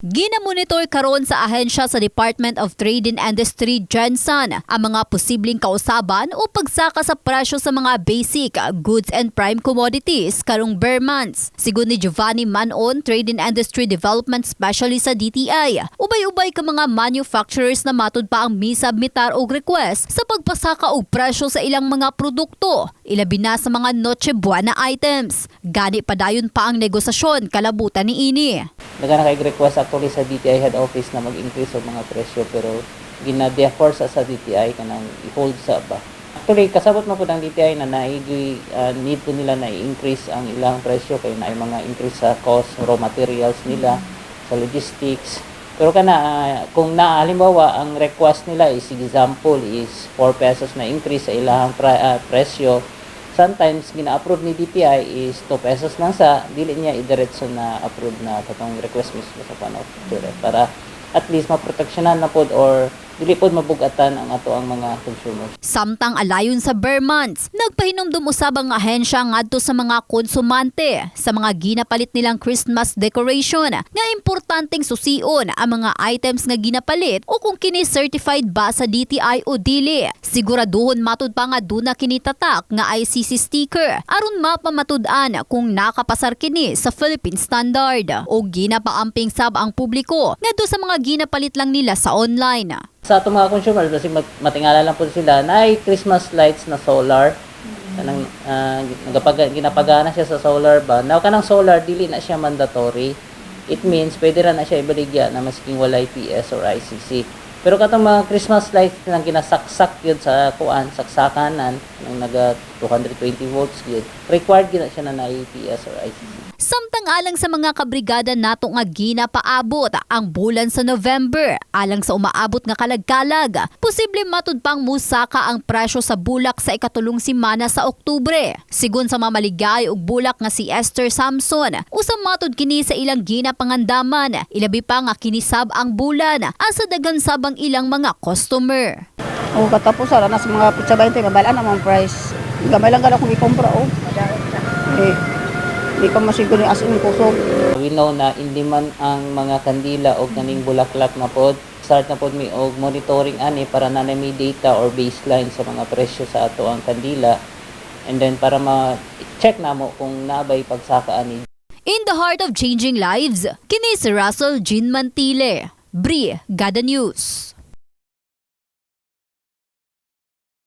Ginamonitor karon sa ahensya sa Department of Trade and Industry Jensen ang mga posibleng kausaban o pagsaka sa presyo sa mga basic goods and prime commodities karong bare months. Sigun ni Giovanni Manon, Trade and Industry Development Specialist sa DTI, ubay-ubay ka mga manufacturers na matud pa ang misabmitar og request sa pagpasaka og presyo sa ilang mga produkto, ilabi na sa mga Noche Buena items. Gani padayon pa ang negosasyon kalabutan ni ini. Nagana kay request actually sa DTI head office na mag-increase ang mga presyo pero gina-defer sa sa DTI kanang i-hold sa ba. Actually kasabot mo po ng DTI na naigi uh, need po nila na i-increase ang ilang presyo kay na mga increase sa cost raw materials nila sa logistics. Pero kana ah, kung na halimbawa ang request nila is example is 4 pesos na increase sa ilang pra- ah, presyo sometimes gina-approve ni DTI is 2 pesos lang sa dili niya idiretso na approve na katong request mismo sa pan of Chure para at least maproteksyonan na pod or dili pod mabugatan ang ato ang mga consumers. Samtang alayon sa bare months, nagpahinumdum usab ang ahensya ngadto sa mga konsumante sa mga ginapalit nilang Christmas decoration nga importanteng susion ang mga items nga ginapalit o kung kini certified ba sa DTI o dili. Siguraduhon matud pa nga duna kini tatak nga ICC sticker aron mapamatud-an kung nakapasar kini sa Philippine standard o ginapaamping sab ang publiko ngadto sa mga ginapalit lang nila sa online. Sa ato mga consumers kasi mat- matingala lang po sila na ay Christmas lights na solar. Kanang ah, nagapag ginapagana siya sa solar ba? Now kanang solar dili na siya mandatory. It means pwede ra na siya ibaligya na masking walay PS or ICC pero katong mga Christmas lights nang ginasaksak yun sa kuan saksakanan nang naga 220 volts yun required gina siya na na PS or ICC Samtang alang sa mga kabrigada nato nga ginapaabot ang bulan sa November, alang sa umaabot nga kalagkalag, posible matud pang musaka ang presyo sa bulak sa ikatulong simana sa Oktubre. Sigun sa mamaligay og bulak nga si Esther Samson, usam matud kini sa ilang ginapangandaman, ilabi pa nga kinisab ang bulan asa dagan sab ang ilang mga customer. O katapos ara na sa mga pizza 20, mabalaan naman price. Gamay lang gala kung ikompra o. Eh, di ka masiguro as in kusog. We know na in demand ang mga kandila o kaning bulaklak na pod. Start na pod mi og monitoring ani para na may data or baseline sa mga presyo sa ato ang kandila. And then para ma-check na mo kung nabay pagsaka ani In the heart of changing lives, kini si Russell Jean Mantile, Bri Gada News.